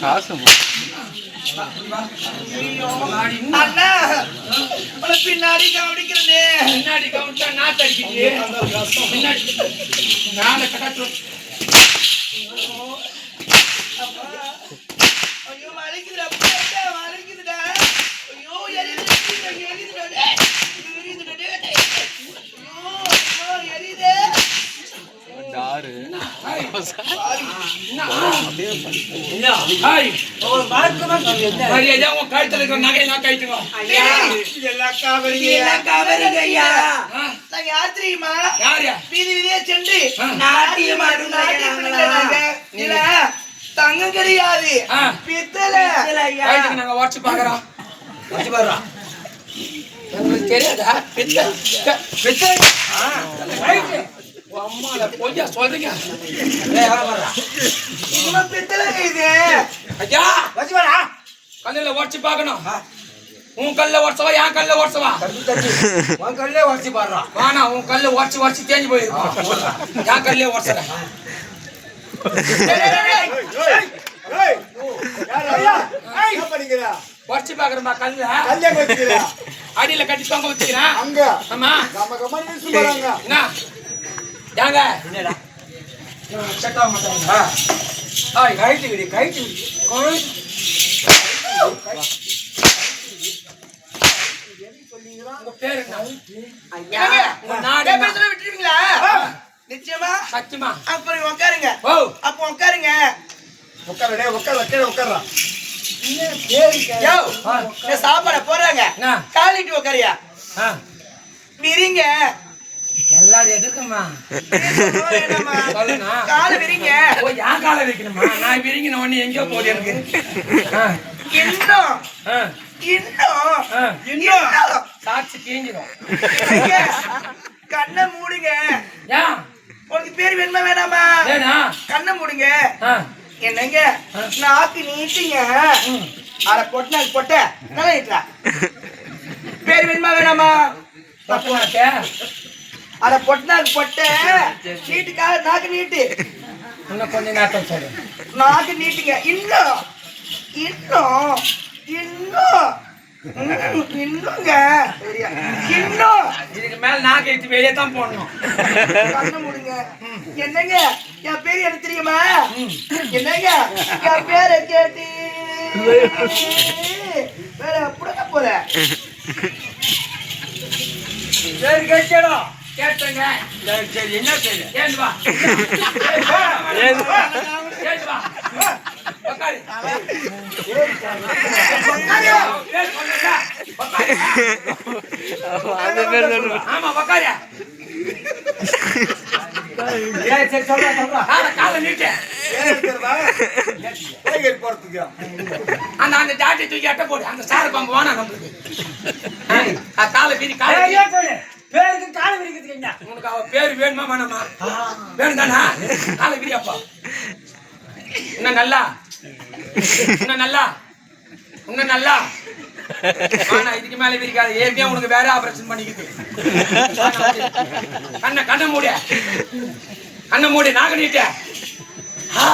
காசு பின்னாடி கவனிக்கிறே பின்னாடி கவனிச்சா நாட்டு அடிக்கிட்டு பின்னாடி. நாளை கட்டாச்சு. ஹாய் மரியாதை உன் கழுத்துல இருக்கிற நகையை நான் எல்லாம் ஐயா நாங்க யாரு? வீதி வீதியா சென்று. நாட்டியம். இல்ல, தங்கம் கிடையாது நாங்க பாக்குறோம் பாக்குறோம் தெரியாதா? பித்த அம்மால பொய்யா சொல்றீங்க இது ஐயா கல்லுல உடச்சு பார்க்கணும் உன் கல்ல உடச்சவா என் கல்ல உடச்சவா வானா உன் கல்ல உடச்சு உடச்சு தேஞ்சு போயிருக்கும் என் கல்லே உடச்சுறேன் உடச்சு பாக்குறமா கல்ல அடியில கட்டி தொங்க வச்சுக்கிறேன் ஆமா என்ன ஏங்க செட் ஆக மாட்டாங்க ஹாய் கைட்டு விடு கைட்டு விடு. உங்க பேர் என்ன? ஏங்க, உங்க நாடு என் என்ன? பேசுறத விட்டுருவீங்களா? நிச்சயமா. சத்தியமா? அப்புறம் உட்காருங்க ஓ. அப்ப உட்காருங்க யோ. இந்த சாப்பாட போடுறாங்க. என்ன? காலிட்டு உட்காரியா ஆ. விரிங்க. எல்லாரும் எதுக்குமா. காலை விரிங்க. ஓ என் காலை வைக்கணுமா நான் விரிங்கின உடனே எங்கேயோ போகுது எனக்கு. இன்னும். இன்னும். இன்னும். சாட்சி விரிங்க. கண்ணை மூடுங்க. ஏன் உனக்கு பேர் வேணுமா வேணாமா? கண்ணை மூடுங்க. என்னங்க? நாக்கு நீட்டிங்க. ம். அட பொட்டு நல்லா பேர் வேணுமா வேணாமா? தப்பு அட பொட்டு நாக்கு பொட்ட. நீட்டுக்கா நாக்கு நீட்டு. இன்னும் கொஞ்சம் நேரத்தில் சொல்லு. நாக்கு நீட்டுங்க. இன்னும். இன்னும். இன்னும். இன்னுங்க? இன்னும். இதுக்கு மேல நாக்கு எடுத்து வெளியே தான் போடணும். கண்ணை மூடுங்க. என்னங்க? என் பேர் எனக்கு தெரியுமா? என்னங்க? என் பேரை கேட்டு. வேற புடுங்க போற சரி கேட்டோ கேட்டங்க. சரி என்ன பேரு ஏந்து வா. ஏந்து வா. ஏந்து வா. உக்காரு. பேர் பேர் சொல்லு ஆமா அந்த அந்த ஜாட்டி தூக்கி அட்டை போடு. அந்த சார பம்பு வேணாம் நம்மளுக்கு. ஆ, காலை விரி காலை. பேருக்கு காலை விரிக்கிறதுக்கு உனக்கு அவ பேர் வேணுமா வேணாமா? வேணும் தானா காலை விரி அப்பா இன்னும் நல்லா? இன்னும் நல்லா? இன்னும் நல்லா? ஆனா இதுக்கு மேல விரிக்காது. ஏற்கனவே உனக்கு வேற ஆபரேஷன் பண்ணிக்குது கண்ணை கண்ணை மூடு. கண்ணை மூடு ஆ.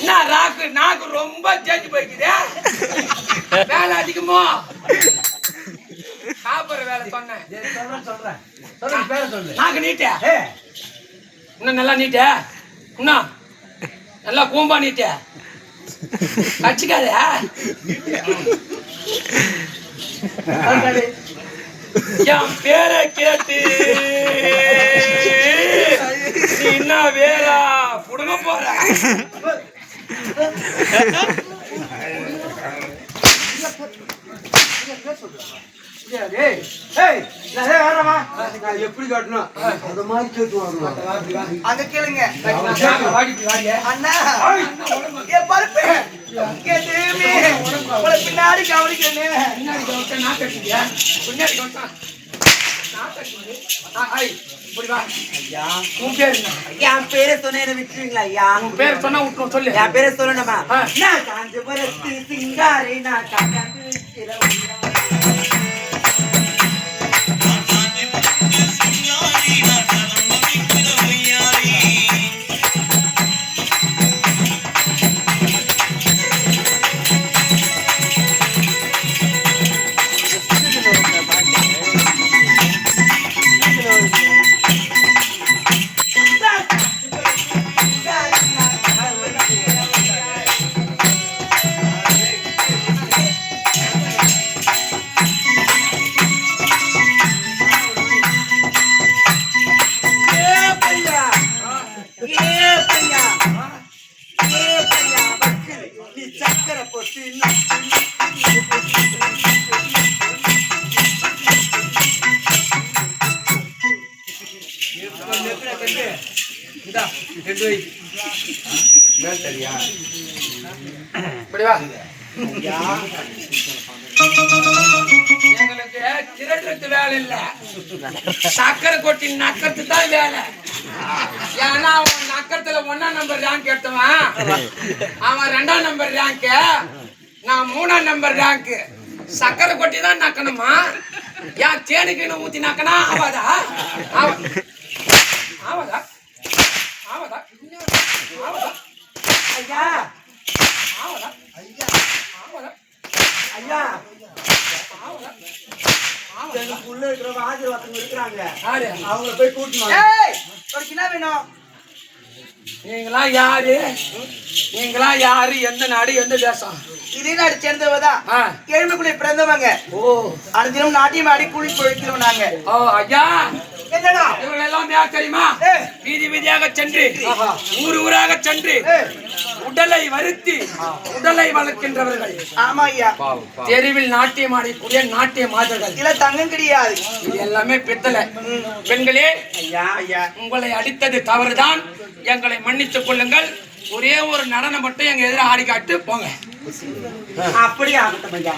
என்ன ராக்கு நாக்கு ரொம்ப சேஞ்சு போய்க்குது. வேலை அதிகமோ? சொன்னேன் சொல்றேன் சொல்றேன் சொல்லுங்க பேரை சொல்லு நாக்கு நீட்ட இன்னும் நல்லா நீட்ட இன்னும் நல்லா கூம்பா நீட்ட கச்சிக்காத என் பேரை கேட்டு என்ன வேலா புடுங்க போற வேறமா நான் எப்படி காட்டணும் அந்த மாதிரி கேட்டு வரணும் அங்க கேளுங்க. அண்ணா. என் பருப்பு. பின்னாடி கவனிக்கிறேன்னு பின்னாடி கவுத்தா நாக்கு அடிக்குதியா? பின்னாடி என்ன? என் பேரை சொன்னேன் விட்டுருவீங்களா ஐயா? உன் பேர் சொன்னா விட்டுரும் சொல்லு. என் பேரை சொல்லணுமா. நான் காஞ்சிபுரத்து சிங்காரி நான் ஏ பையா ஏ பையா வக்கல் நீ சக்கரை போட்டு சரியா தான் வேலை நம்பர் ரேங்க் எடுத்தவன். அவன் ரெண்டாம் நம்பர் ரேங்க் நான் மூணாம் நம்பர் ரேங்க் சக்கரை கொட்டி தான் நக்கணுமா? ஏன் தேனுக்கு ஊத்தி நக்கனா? ஆவாதா? ஆவா- ஆவாதா? ஆவாதா? ஆவாதா? ஐயா! ஆவாதா? ஆவாதா? ஐயா! ஆவாதா? எனக்குள்ள இருக்கிறவங்க ஆசீர்வாதம் இருக்கிறாங்க. யாரு? அவங்கள போய் கூட்டணும் என்ன வேணும். நீங்களா யாரு? நீங்களா யாரு? எந்த நாடு? எந்த தேசம்? இதே நாடு சேர்ந்தவதான் ஆ. கேள்விக்குள்ளே பிறந்தவங்க. ஓ. அனுதினம் நாட்டியம் ஆடி கூலி பொழைக்கிறோம் நாங்க. ஓ ஐயா. என்னடா? எல்லாம் யார் தெரியுமா. வீதி வீதியாக சென்று ஊர் ஊராக சென்று. உடலை வருத்தி உடலை வளர்க்கின்றவர்கள். ஆமா ஐயா. தெருவில் நாட்டியம் ஆடக்கூடிய நாட்டிய மாதர்கள். இல்ல தங்கம் கிடையாது. இது எல்லாமே பித்தளை. பெண்களே ஐயா ஐயா. உங்களை அடித்தது தவறுதான். எங்களை மன்னித்துக் கொள்ளுங்கள். ஒரே ஒரு நடனம் மட்டும் எங்க எதிர ஆடி காட்டு போங்க. அப்படி ஆகட்டும் ஐயா